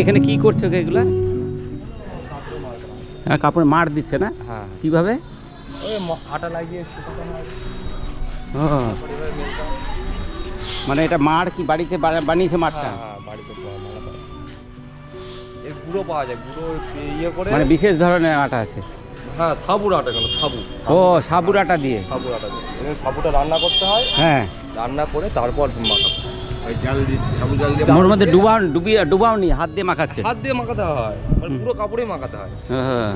এখানে কি করছ এগুলা? হ্যাঁ কাপড় মার দিচ্ছে না? হ্যাঁ। কীভাবে? আটা লাগিয়ে মানে এটা মার কি বাড়িতে বানিয়েছে মারটা? হ্যাঁ হ্যাঁ ইয়ে করে মানে বিশেষ ধরনের আটা আছে। হ্যাঁ সাবুর আটা কেন? সাবু। ও সাবুর আটা দিয়ে। সাবুর আটা দিয়ে সাবুটা রান্না করতে হয়। হ্যাঁ। রান্না করে তারপর মাখাতে হয়। ওই জাল দিয়ে সাবু জাল দিয়ে ওর মধ্যে ডুবাও ডুবিয়ে ডুবাও নি হাত দিয়ে মাখাচ্ছে। হাত দিয়ে মাখাতে হয়। মানে পুরো মাখাতে হয়। হ্যাঁ।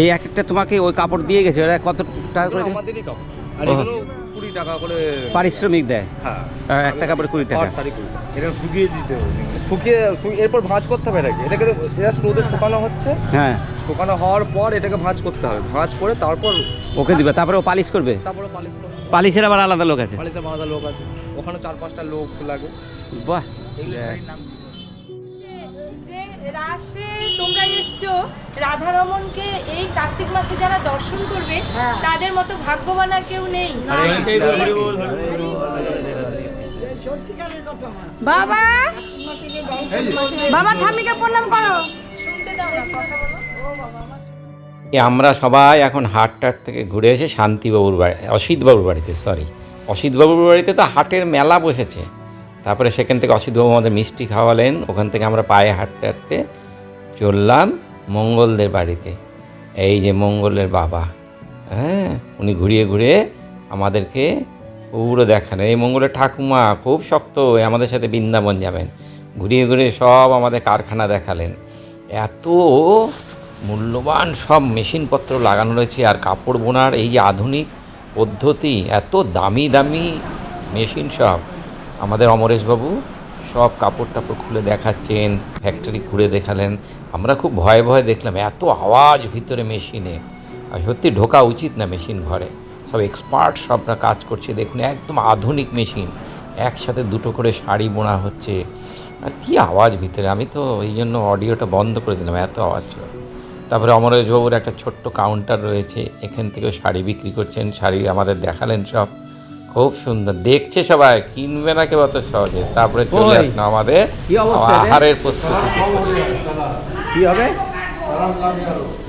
এই একটা তোমাকে ওই কাপড় দিয়ে গেছে ওরা কত টাকা করে আমাদেরই কাপড়। আর এগুলো কুড়ি টাকা করে পারিশ্রমিক দেয়। হ্যাঁ। একটা কাপড়ে কুড়ি টাকা। এটা শুকিয়ে দিতে হবে। শুকিয়ে এরপর ভাঁজ করতে হবে এটাকে। এটাকে জাস্ট রোদে শুকানো হচ্ছে। হ্যাঁ। শুকানো হওয়ার পর এটাকে ভাঁজ করতে হবে। ভাঁজ করে তারপর ওকে দিবে তারপরে ও পালিশ করবে? তারপরে পালিশ করতে হবে। পালিশের আবার আলাদা লোক আছে? পালিশে বাঁধা লোক আছে। ওখানে চার পাঁচটা লোক লাগে। বাহ। যে রাসে তোমরা এসছো রাধারমনকে এই কার্তিক মাসে যারা দর্শন করবে তাদের মতো ভাগ্যবান আর কেউ নেই। বাবা! বাবা ঠামিকে প্রণাম করো। শুনতে দাও না কথা বলো। আমরা সবাই এখন হাট টাট থেকে ঘুরে এসে শান্তিবাবুর বাড়ি, অসিতবাবুর বাড়িতে সরি অসিতবাবুর বাড়িতে তো হাটের মেলা বসেছে। তারপরে সেখান থেকে অসিতবাবু আমাদের মিষ্টি খাওয়ালেন। ওখান থেকে আমরা পায়ে হাঁটতে হাঁটতে চললাম মঙ্গলদের বাড়িতে। এই যে মঙ্গলের বাবা হ্যাঁ উনি ঘুরিয়ে ঘুরিয়ে আমাদেরকে পুরো দেখালেন এই মঙ্গলের ঠাকুমা খুব শক্ত আমাদের সাথে বৃন্দাবন যাবেন। ঘুরিয়ে ঘুরিয়ে সব আমাদের কারখানা দেখালেন। এত মূল্যবান সব মেশিনপত্র লাগানো রয়েছে আর কাপড় বোনার এই যে আধুনিক পদ্ধতি, এত দামি দামি মেশিন সব। আমাদের অমরেশবাবু সব কাপড় টাপড় খুলে দেখাচ্ছেন ফ্যাক্টরি ঘুরে দেখালেন। আমরা খুব ভয়ে ভয়ে দেখলাম, এত আওয়াজ ভিতরে মেশিনে। আর সত্যি ঢোকা উচিত না মেশিন ঘরে। সব এক্সপার্ট সবরা কাজ করছে, দেখুন একদম আধুনিক মেশিন। একসাথে দুটো করে শাড়ি বোনা হচ্ছে। আর কি আওয়াজ ভিতরে, আমি তো এই জন্য অডিওটা বন্ধ করে দিলাম, এত আওয়াজ ছিল। তারপরে অমরেশবাবুর একটা ছোট্ট কাউন্টার রয়েছে এখান থেকেও শাড়ি বিক্রি করছেন শাড়ি আমাদের দেখালেন সব। খুব সুন্দর দেখছে সবাই কিনবে না কেউ অত সহজে। তারপরে চলে আসলো আমাদের? আহারের প্রস্তুতি। কি হবে?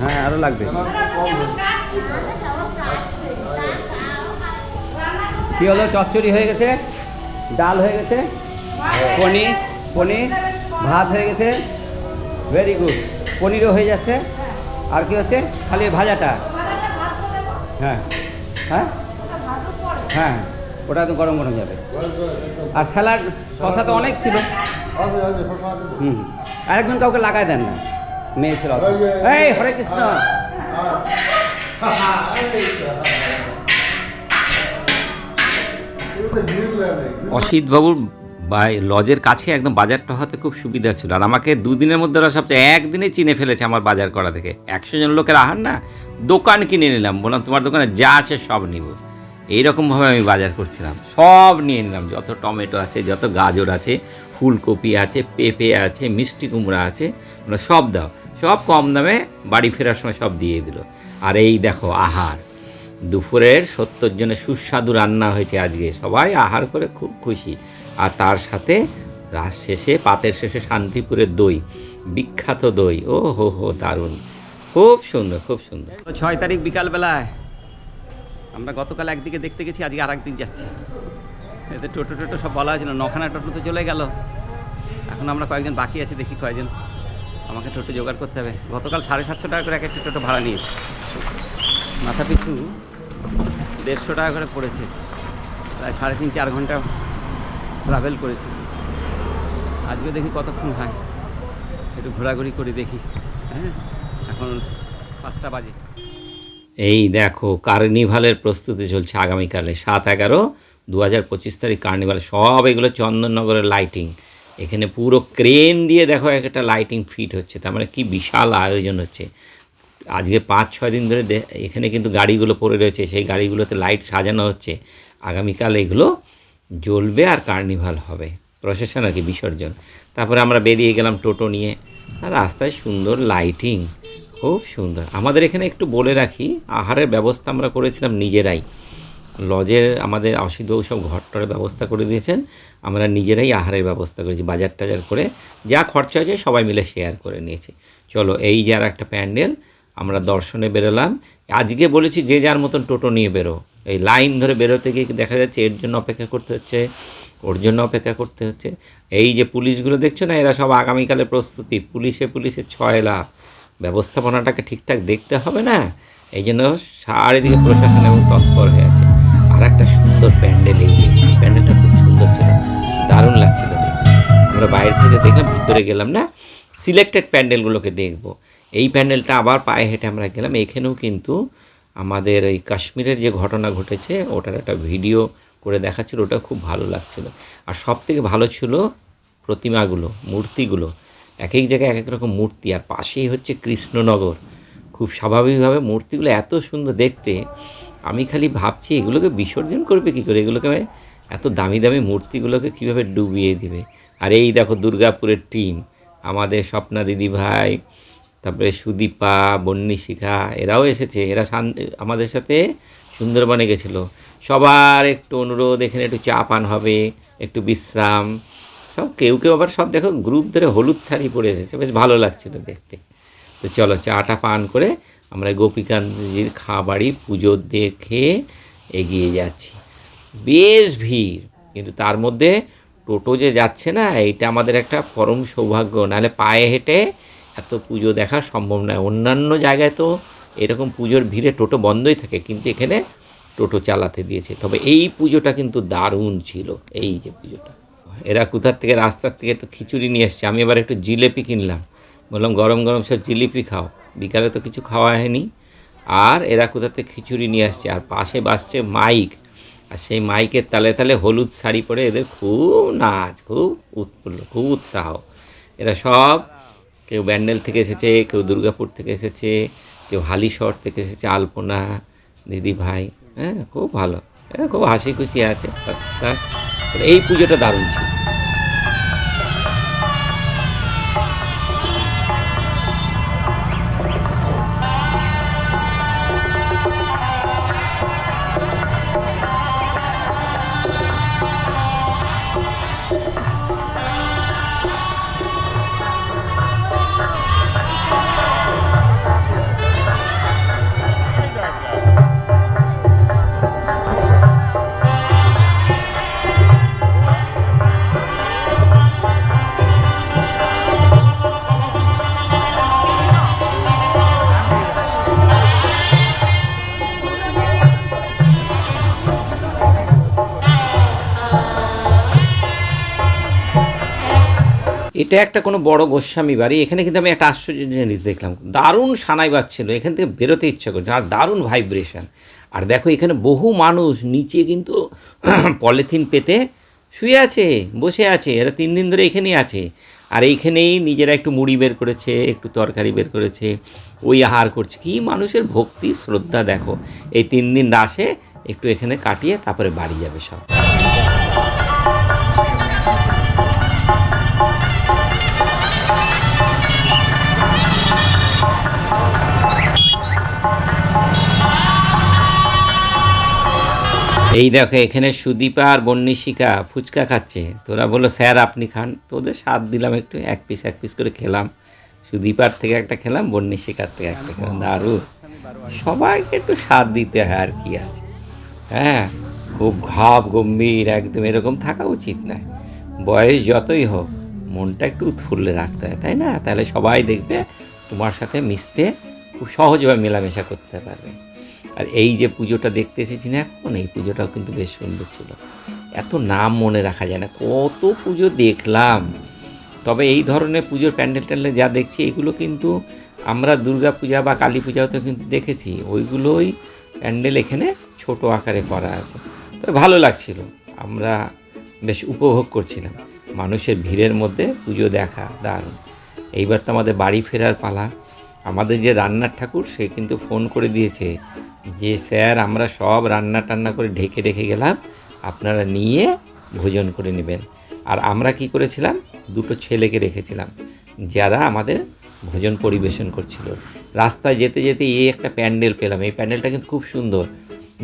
হ্যাঁ আরও লাগবে। কি হলো? চচ্চড়ি হয়ে গেছে? ডাল হয়ে গেছে? পনির পনির ভাত হয়ে গেছে? ভেরি গুড পনিরও হয়ে যাচ্ছে? আর কি হচ্ছে? খালি ভাজাটা। হ্যাঁ। হ্যাঁ? হ্যাঁ ওটা তো গরম গরম যাবে। আর স্যালাড শশা তো অনেক ছিল। হুম। আরেকজন কাউকে লাগাই দেন না। মেয়ে ছিল। এই হরে কৃষ্ণ। অসিতবাবুর বাই লজের কাছে একদম বাজারটা হতে খুব সুবিধা ছিল। আর আমাকে দুদিনের মধ্যে ওরা সবচেয়ে একদিনে চিনে ফেলেছে আমার বাজার করা থেকে একশো জন লোকের আহার না, দোকান কিনে নিলাম। বললাম, তোমার দোকানে যা আছে সব নিব। এইরকমভাবে আমি বাজার করছিলাম। সব নিয়ে নিলাম। যত টমেটো আছে, যত গাজর আছে, ফুলকপি আছে, পেঁপে আছে, মিষ্টি কুমড়া আছে ওরা সব দাও। সব কম দামে বাড়ি ফেরার সময় সব দিয়ে দিল। আর এই দেখো আহার। দুপুরের সত্তর জনের সুস্বাদু রান্না হয়েছে আজকে। সবাই আহার করে খুব খুশি। আর তার সাথে রাত শেষে, পাতের শেষে শান্তিপুরের দই, বিখ্যাত দই। ও হো হো, দারুণ। খুব সুন্দর খুব সুন্দর। ছয় তারিখ বিকালবেলায় আমরা গতকাল একদিকে দেখতে গেছি, আজকে আর একদিক যাচ্ছি। এতে টোটো টোটো সব বলা হয়েছিল, নখানা টোটো তো চলে গেল। এখন আমরা কয়েকজন বাকি আছি, দেখি কয়েকজন আমাকে টোটো জোগাড় করতে হবে। গতকাল সাড়ে সাতশো টাকা করে এক একটা টোটো ভাড়া নিয়েছে। মাথা পিছু দেড়শো টাকা করে পড়েছে। প্রায় সাড়ে তিন চার ঘণ্টা ট্রাভেল করেছি। আজকে দেখি কতক্ষণ হয়। একটু ঘোরাঘুরি করি দেখি হ্যাঁ? এখন পাঁচটা বাজে। এই দেখো, কার্নিভালের প্রস্তুতি চলছে আগামীকালে। সাত এগারো দু হাজার পঁচিশ তারিখ কার্নিভাল। সব এগুলো চন্দননগরের লাইটিং এখানে পুরো ক্রেন দিয়ে দেখো এক একটা লাইটিং ফিট হচ্ছে। তার মানে কী বিশাল আয়োজন হচ্ছে। আজকে পাঁচ, ছয় দিন ধরে এখানে কিন্তু গাড়িগুলো পড়ে রয়েছে। সেই গাড়িগুলোতে লাইট সাজানো হচ্ছে। আগামীকাল এগুলো জ্বলবে আর কার্নিভাল হবে। প্রসেশন আর কি বিসর্জন। তারপরে আমরা বেরিয়ে গেলাম টোটো নিয়ে। আর রাস্তায় সুন্দর লাইটিং খুব সুন্দর। আমাদের এখানে একটু বলে রাখি, আহারের ব্যবস্থা আমরা করেছিলাম নিজেরাই। লজের আমাদের অসিতবাবু সব ঘরটরের ব্যবস্থা করে দিয়েছেন। আমরা নিজেরাই আহারের ব্যবস্থা করেছি, বাজার টাজার করে। যা খরচা হয়েছে সবাই মিলে শেয়ার করে নিয়েছি। চলো, এই যে আর একটা প্যান্ডেল, আমরা দর্শনে বেরোলাম। আজকে বলেছি যে যার মতন টোটো নিয়ে বেরো। এই লাইন ধরে বেরোতে গিয়ে দেখা যাচ্ছে এর জন্য অপেক্ষা করতে হচ্ছে, ওর জন্য অপেক্ষা করতে হচ্ছে। এই যে পুলিশগুলো দেখছ না, এরা সব আগামীকালের প্রস্তুতি। পুলিশে পুলিশে ছয় লাভ ব্যবস্থাপনাটাকে ঠিকঠাক দেখতে হবে না? এই জন্য চারিদিকে প্রশাসন এবং তৎপর হয়ে আছে। আর একটা সুন্দর প্যান্ডেল এই প্যান্ডেলটা খুব সুন্দর ছিল। দারুণ লাগছিল আমরা বাইরে থেকে দেখলাম, ভিতরে গেলাম না? সিলেক্টেড প্যান্ডেলগুলোকে দেখব। এই প্যান্ডেলটা আবার পায়ে হেঁটে আমরা গেলাম। এখানেও কিন্তু আমাদের ওই কাশ্মীরের যে ঘটনা ঘটেছে, ওটার একটা ভিডিও করে দেখাচ্ছিল, ওটা খুব ভালো লাগছিল। আর সব থেকে ভালো ছিল প্রতিমাগুলো, মূর্তিগুলো। এক এক জায়গায় এক এক রকম মূর্তি, আর পাশেই হচ্ছে কৃষ্ণনগর। খুব স্বাভাবিকভাবে মূর্তিগুলো এত সুন্দর দেখতে, আমি খালি ভাবছি এগুলোকে বিসর্জন করবে কী করে? এগুলোকে এত দামি দামি মূর্তিগুলোকে কীভাবে ডুবিয়ে দিবে? আর এই দেখো দুর্গাপুরের টিম, আমাদের স্বপ্না দিদি ভাই তারপরে সুদীপা বন্নিশিখা এরাও এসেছে। এরা আমাদের সাথে সুন্দরবনে গেছিল। সবার একটু অনুরোধ, এখানে একটু চা পান হবে, একটু বিশ্রাম। সব কেউ কেউ আবার সব দেখো গ্রুপ ধরে হলুদ শাড়ি পরে এসেছে। বেশ ভালো লাগছিল দেখতে। তো চলো চাটা পান করে আমরা গোপীকান্তজির খাবারই পুজো দেখে এগিয়ে যাচ্ছি। বেশ ভিড়, কিন্তু তার মধ্যে টোটো যে যাচ্ছে না, এইটা আমাদের একটা পরম সৌভাগ্য। নাহলে পায়ে হেঁটে এত পুজো দেখা সম্ভব নয়। অন্যান্য জায়গায় তো এরকম পুজোর ভিড়ে টোটো বন্ধই থাকে, কিন্তু এখানে টোটো চালাতে দিয়েছে। তবে এই পুজোটা কিন্তু দারুণ ছিল, এই যে পুজোটা। এরা কোথার থেকে, রাস্তার থেকে একটু খিচুড়ি নিয়ে এসছে। আমি এবার একটু জিলেপি কিনলাম। বললাম, গরম গরম সব জিলিপি খাও। বিকালে তো কিছু খাওয়া হয়নি। আর এরা কোথা থেকে খিচুড়ি নিয়ে আসছে? আর পাশে বাসছে মাইক। আর সেই মাইকের তালে তালে হলুদ শাড়ি পরে এদের খুব নাচ, খুব উৎফুল্ল, খুব উৎসাহ। এরা সব কেউ ব্যান্ডেল থেকে এসেছে, কেউ দুর্গাপুর থেকে এসেছে, কেউ হালিশহর থেকে এসেছে, আলপনা, দিদি ভাই হ্যাঁ খুব ভালো। হ্যাঁ খুব হাসি খুশি আছে ফার্স্ট ক্লাস এই পুজোটা দারুণ ছিল। এটা একটা কোনো বড় গোস্বামী বাড়ি। এখানে কিন্তু আমি একটা আশ্চর্য জিনিস দেখলাম। দারুণ সানাই বাজছিল। এখান থেকে বেরোতে ইচ্ছা করছে আর দারুণ ভাইব্রেশন। আর দেখো এখানে বহু মানুষ নিচে কিন্তু পলিথিন পেতে শুয়ে আছে, বসে আছে। এরা তিন দিন ধরে এখানেই আছে। আর এইখানেই নিজেরা একটু মুড়ি বের করেছে, একটু তরকারি বের করেছে, ওই আহার করছে। কি মানুষের ভক্তি, শ্রদ্ধা দেখো। এই তিন দিন রাসে একটু এখানে কাটিয়ে তারপরে বাড়ি যাবে সব। এই দেখো, এখানে সুদীপা আর বন্নিশিকা ফুচকা খাচ্ছে। তোরা বলল, স্যার, আপনি খান। তোদের স্বাদ দিলাম একটু, এক পিস এক পিস করে খেলাম। সুদীপার থেকে একটা খেলাম, বন্নিশিকার থেকে একটা খেলাম। দারুণ সবাইকে একটু স্বাদ দিতে হয় আর কি আছে। হ্যাঁ খুব ঘাব, গম্ভীর, একদম এরকম থাকা উচিত নয় বয়স যতই হোক, মনটা একটু উৎফুল্লে রাখতে হয়, তাই না? তাহলে সবাই দেখবে তোমার সাথে মিশতে খুব সহজভাবে মেলামেশা করতে পারবে। আর এই যে পুজোটা দেখতে এসেছি না এখন, এই পুজোটাও কিন্তু বেশ সুন্দর ছিল। এত নাম মনে রাখা যায় না, কত পুজো দেখলাম। তবে এই ধরনের পুজোর প্যান্ডেল ট্যান্ডেল যা দেখছি, এগুলো কিন্তু আমরা দুর্গা পূজা বা কালী পূজাতেও কিন্তু দেখেছি। ওইগুলোই প্যান্ডেল এখানে ছোট আকারে করা আছে। তবে ভালো লাগছিল, আমরা বেশ উপভোগ করছিলাম। মানুষের ভিড়ের মধ্যে পুজো দেখা দারুণ। এইবার তো আমাদের বাড়ি ফেরার পালা। আমাদের যে রান্নার ঠাকুর, সে কিন্তু ফোন করে দিয়েছে যে, স্যার, আমরা সব রান্না টান্না করে ঢেকে রেখে গেলাম, আপনারা নিয়ে ভোজন করে নেবেন। আর আমরা কি করেছিলাম? দুটো ছেলেকে রেখেছিলাম, যারা আমাদের ভোজন পরিবেশন করছিল। রাস্তায় যেতে যেতে এই একটা প্যান্ডেল পেলাম। এই প্যান্ডেলটা কিন্তু খুব সুন্দর।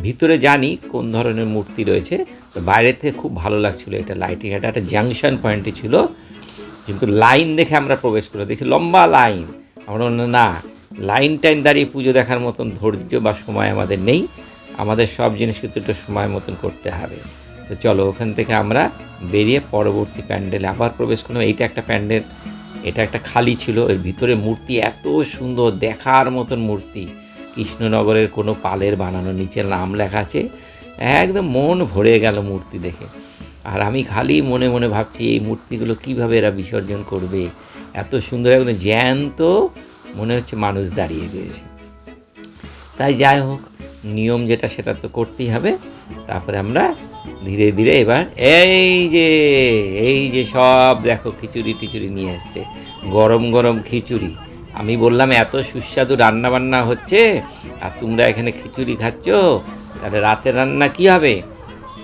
ভিতরে জানি কোন ধরনের মূর্তি রয়েছে, তো বাইরে থেকে খুব ভালো লাগছিল এটা লাইটিং এটা একটা জাংশন পয়েন্টে ছিল, কিন্তু লাইন দেখে আমরা প্রবেশ করে দেখছি লম্বা লাইন আমরা না, লাইন টাইন দাঁড়িয়ে পুজো দেখার মতন ধৈর্য বা সময় আমাদের নেই। আমাদের সব জিনিস কিন্তু একটু সময় মতন করতে হবে। তো চলো, ওখান থেকে আমরা বেরিয়ে পরবর্তী প্যান্ডেলে আবার প্রবেশ করলাম। এইটা একটা প্যান্ডেল, এটা একটা খালি ছিল। এর ভিতরে মূর্তি এত সুন্দর, দেখার মতন মূর্তি। কৃষ্ণনগরের কোনো পালের বানানো, নিচে নাম লেখা আছে। একদম মন ভরে গেল মূর্তি দেখে। আর আমি খালি মনে মনে ভাবছি, এই মূর্তিগুলো কীভাবে এরা বিসর্জন করবে? এত সুন্দর, একদম জ্যান্ত মনে হচ্ছে মানুষ দাঁড়িয়ে রয়েছে। তাই যাই হোক, নিয়ম যেটা সেটা তো করতেই হবে। তারপরে আমরা ধীরে ধীরে এবার এই যে এই যে সব দেখো খিচুড়ি টিচুড়ি নিয়ে এসছে। গরম গরম খিচুড়ি। আমি বললাম, এত সুস্বাদু রান্না বান্না হচ্ছে আর তোমরা এখানে খিচুড়ি খাচ্ছ? তাহলে রাতের রান্না কি হবে?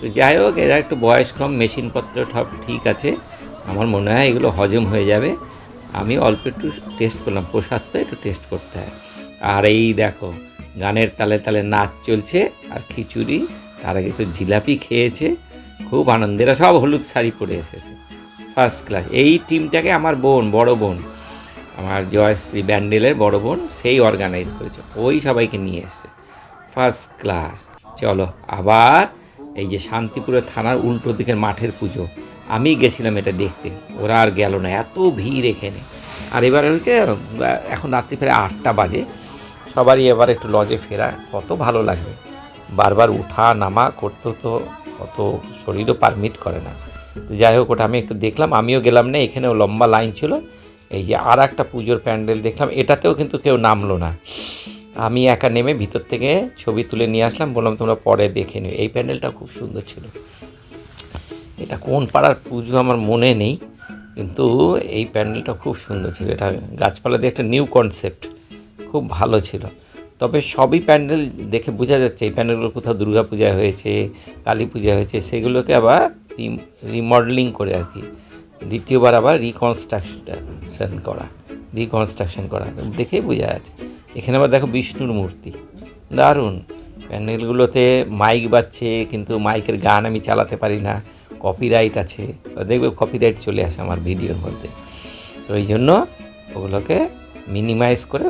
তো যাই হোক, এরা একটু বয়স কম, মেশিনপত্র সব ঠিক আছে। আমার মনে হয় এগুলো হজম হয়ে যাবে। আমি অল্প একটু টেস্ট করলাম, প্রসাদ তো একটু টেস্ট করতে হয়। আর এই দেখো, গানের তালে তালে নাচ চলছে, আর খিচুড়ি, তার আগে তো জিলাপি খেয়েছে, খুব আনন্দেরা সব হলুদ শাড়ি পরে এসেছে ফার্স্ট ক্লাস এই টিমটাকে আমার বোন, বড় বোন, আমার জয়শ্রী ব্যান্ডেলের বড় বোন, সেই অর্গানাইজ করেছে। ওই সবাইকে নিয়ে এসছে ফার্স্ট ক্লাস চলো, আবার এই যে শান্তিপুরের থানার উল্টো দিকের মাঠের পুজো আমি গেছিলাম এটা দেখতে। ওরা আর গেল না, এত ভিড় এখানে। আর এবারে হচ্ছে, এখন রাত্রি প্রায় আটটা বাজে। সবারই এবার একটু লজে ফেরা, কত ভালো লাগবে। বারবার উঠা নামা করতে তো অত শরীরও পারমিট করে না। যাই হোক, ওটা আমি একটু দেখলাম, আমিও গেলাম না, এখানেও লম্বা লাইন ছিল। এই যে আর একটা পুজোর প্যান্ডেল দেখলাম, এটাতেও কিন্তু কেউ নামলো না। আমি একা নেমে ভিতর থেকে ছবি তুলে নিয়ে আসলাম, বললাম তোমরা পরে দেখে নিও। এই প্যান্ডেলটা খুব সুন্দর ছিল। এটা কোন পাড়ার পুজো আমার মনে নেই, কিন্তু এই প্যান্ডেলটা খুব সুন্দর ছিল। এটা গাছপালা দিয়ে একটা নিউ কনসেপ্ট, খুব ভালো ছিল। তবে সবই প্যান্ডেল দেখে বোঝা যাচ্ছে, এই প্যান্ডেলগুলো কোথাও দুর্গা পূজা হয়েছে, কালী পূজা হয়েছে, সেগুলোকে আবার রিমডেলিং করে আর কি। দ্বিতীয়বার আবার রিকনস্ট্রাকশন করা রিকনস্ট্রাকশন করা, দেখেই বোঝা যাচ্ছে। এখানে আবার দেখো বিষ্ণুর মূর্তি, দারুণ। প্যান্ডেলগুলোতে মাইক বাজছে, কিন্তু মাইকের গান আমি চালাতে পারি না। কপিরাইট আছে দেখবে কপিরাইট চলে আসে আমার ভিডিওর মধ্যে। তো এই জন্য ওগুলোকে মিনিমাইজ করে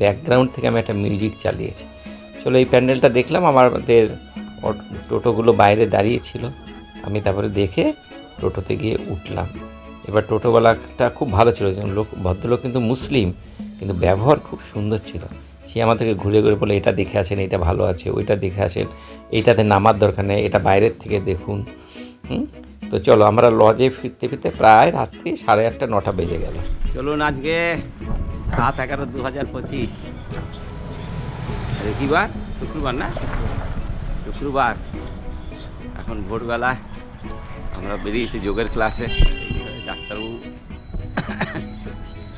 ব্যাকগ্রাউন্ড থেকে আমি একটা মিউজিক চালিয়েছি। চলো এই প্যান্ডেলটা দেখলাম, আমাদের টোটোগুলো বাইরে দাঁড়িয়ে ছিল আমি তারপরে দেখে টোটোতে গিয়ে উঠলাম। এবার টোটোওয়ালাটা খুব ভালো ছিল লোক, ভদ্রলোক কিন্তু মুসলিম, কিন্তু ব্যবহার খুব সুন্দর ছিল। সে আমাদেরকে ঘুরে ঘুরে বলে, এটা দেখে আসেন, এটা ভালো আছে, ওইটা দেখে আসেন এইটাতে নামার দরকার নেই, এটা বাইরের থেকে দেখুন। হুম? তো চলো, আমরা লজে ফিরতে ফিরতে প্রায় রাত্রি সাড়ে আটটা, নটা বেজে গেল। চলুন আজকে সাত এগারো দু হাজার পঁচিশ। কি বার? শুক্রবার না? শুক্রবার। এখন ভোরবেলা। আমরা বেরিয়েছি যোগের ক্লাসে ডাক্তারবাবু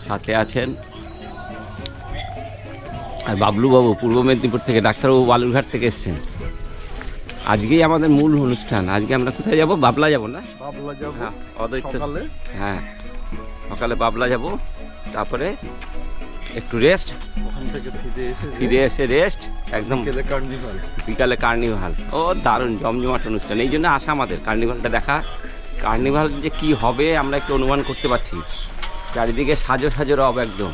সাথে আছেন। আর বাবলুবাবু, পূর্ব মেদিনীপুর থেকে ডাক্তারবাবু বালুরঘাট থেকে এসছেন। আজকেই আমাদের মূল অনুষ্ঠান। আজকে আমরা কোথায় যাব? বাবলা যাব না? বাবলা যাব হ্যাঁ অদ্বৈত হ্যাঁ সকালে বাবলা যাব। তারপরে একটু রেস্ট ওখান থেকে ফিরে এসে ফিরে এসে রেস্ট একদম কার্নিভাল। বিকালে কার্নিভাল। ও দারুণ জমজমাট অনুষ্ঠান। এই জন্য আসা আমাদের কার্নিভালটা দেখা। কার্নিভাল যে কি হবে আমরা একটু অনুমান করতে পারছি। চারিদিকে সাজো সাজো রব একদম।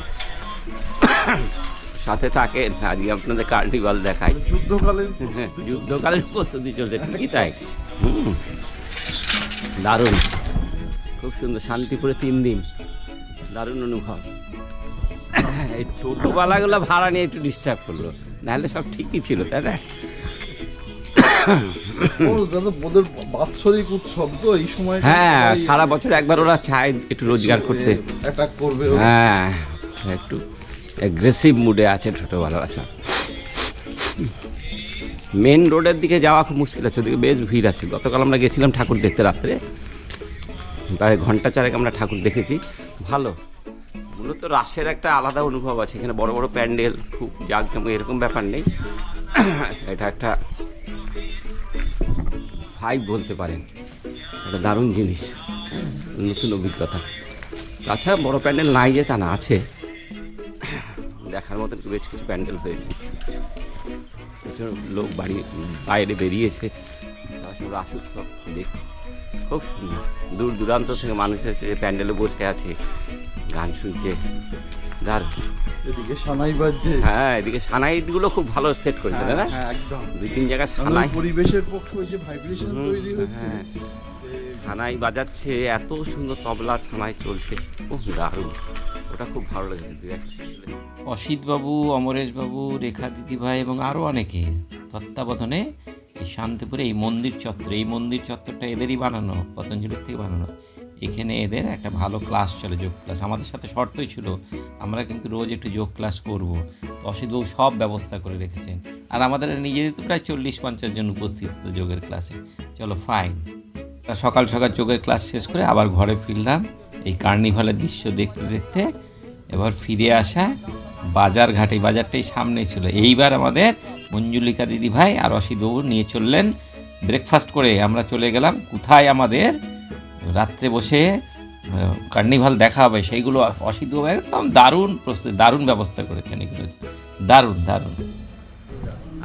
সাথে থাকে। আজকে আপনাদের কার্নিভাল দেখাই। যুদ্ধকালীন হ্যাঁ, যুদ্ধকালীন প্রস্তুতি চলছে ঠিকই তাই। হুম দারুণ। খুব সুন্দর শান্তিপুরে তিন দিন। দারুণ অনুভব। এই টোটোওয়ালাগুলো ভাড়া নিয়ে একটু ডিস্টার্ব করল। নাহলে সব ঠিকই ছিল তাই না? ওদের বাৎসরিক উৎসব তো এই সময়। হ্যাঁ সারা বছর একবার ওরা চায় একটু রোজগার করতে। করবে হ্যাঁ একটু অ্যাগ্রেসিভ মুডে আছে ছোটোবেলারা মেন রোডের দিকে যাওয়া খুব মুশকিল আছে, ওদিকে বেশ ভিড় আছে। গতকাল আমরা গেছিলাম ঠাকুর দেখতে রাত্রে। প্রায় ঘণ্টা চারেক আমরা ঠাকুর দেখেছি। ভালো। মূলত রাসের একটা আলাদা অনুভব আছে। এখানে বড় বড় প্যান্ডেল, খুব জাঁকজমক এরকম ব্যাপার নেই। এটা একটা ভাইব বলতে পারেন। একটা দারুণ জিনিস, নতুন অভিজ্ঞতা। তাছাড়া বড় প্যান্ডেল নাই যে তা না আছে। দেখার মতন বেশ কিছু প্যান্ডেল হয়েছে। প্রচুর লোক বাড়ি বাইরে বেরিয়েছে। তারা সব উৎসব দেখতে। খুব দূর দূরান্ত থেকে মানুষ এসে প্যান্ডেলে বসে আছে। গান শুনছে। দারুণ এদিকে সানাই বাজছে। হ্যাঁ এদিকে সানাইগুলো খুব ভালো সেট করেছে না? হ্যাঁ একদম। দুই তিন জায়গায় সানাই পরিবেশের পক্ষে ওই যে ভাইব্রেশন তৈরি হচ্ছে। হ্যাঁ সানাই বাজাচ্ছে এত সুন্দর তবলার সানাই চলছে। খুব দারুণ। ওটা খুব ভালো লেগেছে। অসিতবাবু, অমরেশবাবু, রেখা দিদিভাই এবং আরও অনেকে তত্ত্বাবধানে এই শান্তিপুরে এই মন্দির চত্বর, এই মন্দির চত্বরটা এদেরই বানানো, পতঞ্জলির থেকে বানানো। এখানে এদের একটা ভালো ক্লাস চলে, যোগ ক্লাস আমাদের সাথে শর্তই ছিল, আমরা কিন্তু রোজ একটু যোগ ক্লাস করব। তো অসিতবাবু সব ব্যবস্থা করে রেখেছেন। আর আমাদের নিজেদের তো প্রায় চল্লিশ পঞ্চাশ জন উপস্থিত যোগের ক্লাসে চলো ফাইন সকাল সকাল যোগের ক্লাস শেষ করে আবার ঘরে ফিরলাম। এই কার্নিভালের দৃশ্য দেখতে দেখতে এবার ফিরে আসা বাজার ঘাট বাজারটাই সামনে ছিল। এইবার আমাদের মঞ্জুলিকা দিদি ভাই আর অসিতবাবু নিয়ে চললেন ব্রেকফাস্ট করে। আমরা চলে গেলাম, কোথায় আমাদের রাত্রে বসে কার্নিভাল দেখা হবে সেইগুলো অসিতবাবু একদম দারুণ প্রস্তুতি, দারুণ ব্যবস্থা করেছেন এগুলো। দারুণ দারুণ।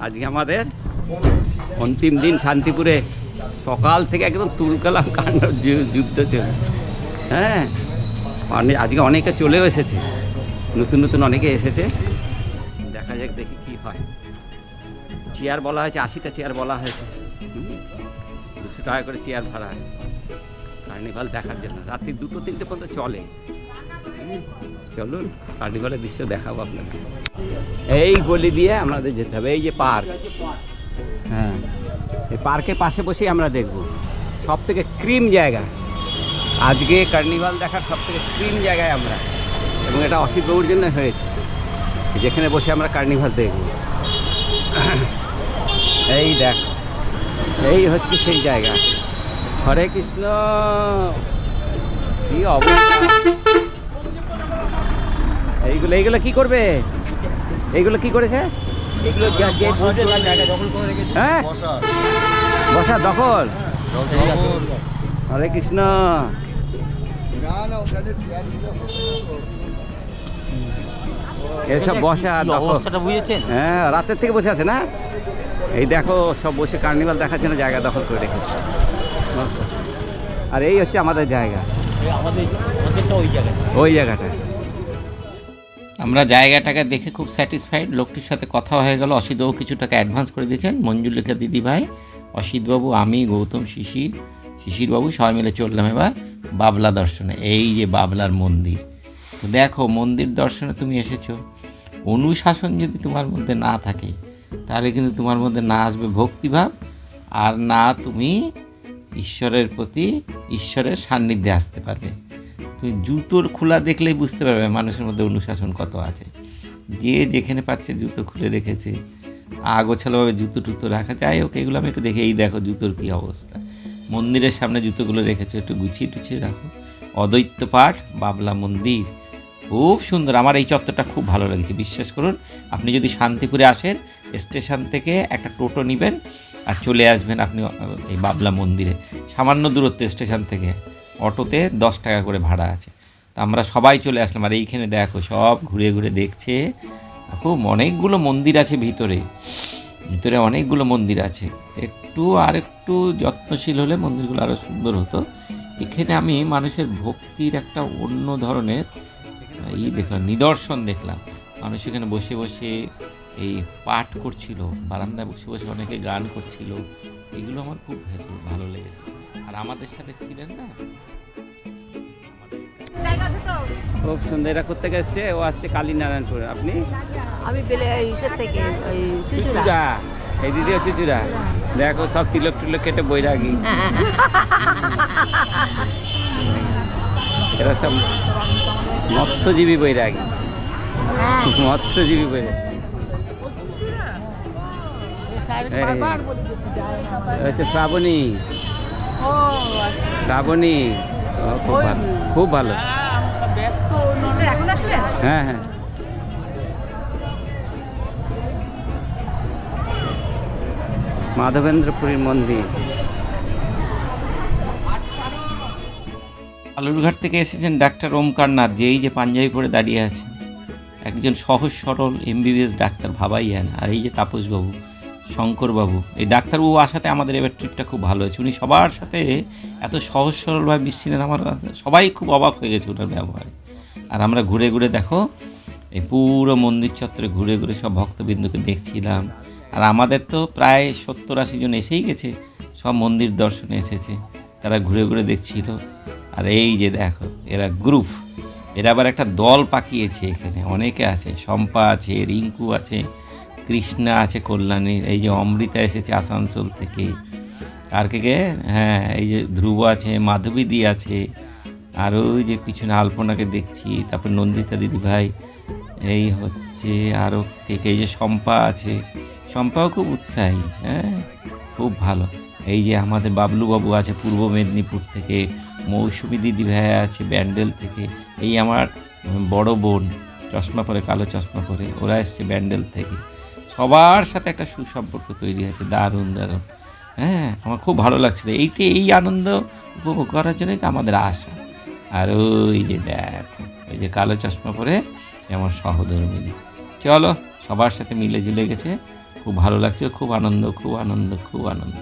আজকে আমাদের অন্তিম দিন শান্তিপুরে। সকাল থেকে একদম তুলকালাম কাণ্ড যুদ্ধ চলছে। হ্যাঁ আজকে অনেকে চলেও এসেছে। নতুন নতুন অনেকে এসেছে। দেখা যাক দেখি কি হয়। চেয়ার বলা হয়েছে, আশিটা চেয়ার বলা হয়েছে। দুশো টাকা করে চেয়ার ভাড়া হয়। কার্নিভাল দেখার জন্য। রাত্রি দুটো, তিনটে পর্যন্ত চলে। চলুন, কার্নিভালের দৃশ্য দেখাবো আপনাকে এই গলি দিয়ে আমাদের যেতে হবে, এই যে পার্ক। হ্যাঁ এই পার্কের পাশে বসেই আমরা দেখব। সব থেকে ক্রিম জায়গা। আজকে কার্নিভাল দেখার সব থেকে ক্রিম জায়গায় আমরা। এবং এটা অসিত বাবুর জন্য হয়েছে। যেখানে বসে আমরা কার্নিভাল দেখব। এই দেখ এই হচ্ছে সেই জায়গা। হরে কৃষ্ণ! কি অবস্থা? এইগুলো এইগুলো কি করবে? এইগুলো কি করেছে? এগুলো হ্যাঁ? বসা দখল? হরে কৃষ্ণ! এসব বসা দখল বুঝেছেন? হ্যাঁ রাতের থেকে বসে আছে না? এই দেখো সব বসে কার্নিভাল দেখার জন্য জায়গা দখল করে রেখেছে। আর এই হচ্ছে আমাদের জায়গা। ওই জায়গাটা। আমরা জায়গাটাকে দেখে খুব স্যাটিসফাইড লোকটির সাথে কথা হয়ে গেল। অসিতবাবু কিছু টাকা অ্যাডভান্স করে দিয়েছেন। মঞ্জুলিকা দিদি ভাই অসিতবাবু আমি গৌতম শিশির শিশিরবাবু সবাই মিলে চললাম এবার বাবলা দর্শনে। এই যে বাবলার মন্দির। তো দেখো মন্দির দর্শনে তুমি এসেছ। অনুশাসন যদি তোমার মধ্যে না থাকে, তাহলে কিন্তু তোমার মধ্যে না আসবে ভক্তিভাব আর না তুমি ঈশ্বরের প্রতি ঈশ্বরের সান্নিধ্যে আসতে পারবে। তুমি জুতোর খোলা দেখলেই বুঝতে পারবে মানুষের মধ্যে অনুশাসন কত আছে। যে যেখানে পারছে জুতো খুলে রেখেছে, আগোছালোভাবে জুতো টুতো রাখা, যাই হোক, এগুলো আমি একটু দেখে, এই দেখো জুতোর কী অবস্থা। মন্দিরের সামনে জুতোগুলো রেখেছো, একটু গুছিয়ে টুছিয়ে রাখো। অদ্বৈত পাঠ বাবলা মন্দির। খুব সুন্দর। আমার এই চত্বরটা খুব ভালো লেগেছে, বিশ্বাস করুন। আপনি যদি শান্তিপুরে আসেন, স্টেশন থেকে একটা টোটো নেবেন আর চলে আসবেন আপনি এই বাবলা মন্দিরে। সামান্য দূরত্ব স্টেশন থেকে। অটোতে দশ টাকা করে ভাড়া আছে। তা আমরা সবাই চলে আসলাম। আর এইখানে দেখো, সব ঘুরে ঘুরে দেখছে। খুব অনেকগুলো মন্দির আছে ভিতরে। ভিতরে অনেকগুলো মন্দির আছে। একটু আর একটু যত্নশীল হলে মন্দিরগুলো আরও সুন্দর হতো। এখানে আমি মানুষের ভক্তির একটা অন্য ধরনের ই দেখলাম নিদর্শন দেখলাম। মানুষ এখানে বসে বসে এই পাঠ করছিল বারান্দায় বসে বসে অনেকে গান করছিল। এগুলো আমার খুব ভালো লেগেছে। আর আমাদের সাথে ছিলেন না? খুব সুন্দর এরা করতে এসছে? ও আসছে কালীনারায়ণপুর। আপনি? আমি থেকে চুচুড়া। এই দিদিও চুচুড়া। দেখো সব তিলক টিলক কেটে বৈরাগী। এরা সব মৎস্যজীবী বৈরাগী। মৎস্যজীবী বৈরাগী। হচ্ছে শ্রাবণী। আচ্ছা। শ্রাবণী। খুব ভালো খুব ভালো। এখন আসলেন? হ্যাঁ হ্যাঁ। মাধবেন্দ্রপুরীর মন্দির। আলুরঘাট থেকে এসেছেন ডাক্তার ওমকার নাথ যে পাঞ্জাবি পরে দাঁড়িয়ে আছেন। একজন সহজ, সরল, এমবিবিএস ডাক্তার ভাবাই যায় না। আর এই যে তাপসবাবু, শঙ্করবাবু, এই ডাক্তারবাবু আসাতে আমাদের এবার ট্রিপটা খুব ভালো হয়েছে। উনি সবার সাথে এত সহজ, সরলভাবে মিশছিলেন আমার সবাই খুব অবাক হয়ে গেছে ওনার ব্যবহারে। আর আমরা ঘুরে ঘুরে দেখো, এই পুরো মন্দির চত্বরে ঘুরে ঘুরে সব ভক্তবিন্দুকে দেখছিলাম। আর আমাদের তো প্রায় সত্তর আশি জন এসেই গেছে, সব মন্দির দর্শনে এসেছে। তারা ঘুরে ঘুরে দেখছিল। আর এই যে দেখো, এরা গ্রুপ এরা আবার একটা দল পাকিয়েছে এখানে। অনেকে আছে, শম্পা আছে, রিঙ্কু আছে, কৃষ্ণা আছে কল্যাণীর। এই যে অমৃতা এসেছে আসানসোল থেকে। আর কে কে? হ্যাঁ এই যে ধ্রুব আছে, মাধবীদি আছে। আর ওই যে পিছনে আলপনাকে দেখছি, তারপর নন্দিতা দিদি ভাই। এই হচ্ছে আরও কে কে? এই যে শম্পা আছে। শম্পাও খুব উৎসাহী হ্যাঁ খুব ভালো। এই যে আমাদের বাবলু বাবু আছে পূর্ব মেদিনীপুর থেকে, মৌসুমী দিদি ভাই আছে ব্যান্ডেল থেকে, এই আমার বড় বোন, চশমা পরে, কালো চশমা পরে, ওরা এসছে ব্যান্ডেল থেকে। সবার সাথে একটা সুসম্পর্ক তৈরি হয়েছে, দারুণ দারুণ। হ্যাঁ আমার খুব ভালো লাগছিল। এইটা, এই আনন্দ উপভোগ করার জন্যই তো আমাদের আশা। আর ওই যে দেখো, ওই যে কালো চশমা পরে আমার সহধর্মিনী। চলো, সবার সাথে মিলে জুলে গেছে, খুব ভালো লাগছিল খুব আনন্দ খুব আনন্দ খুব আনন্দ।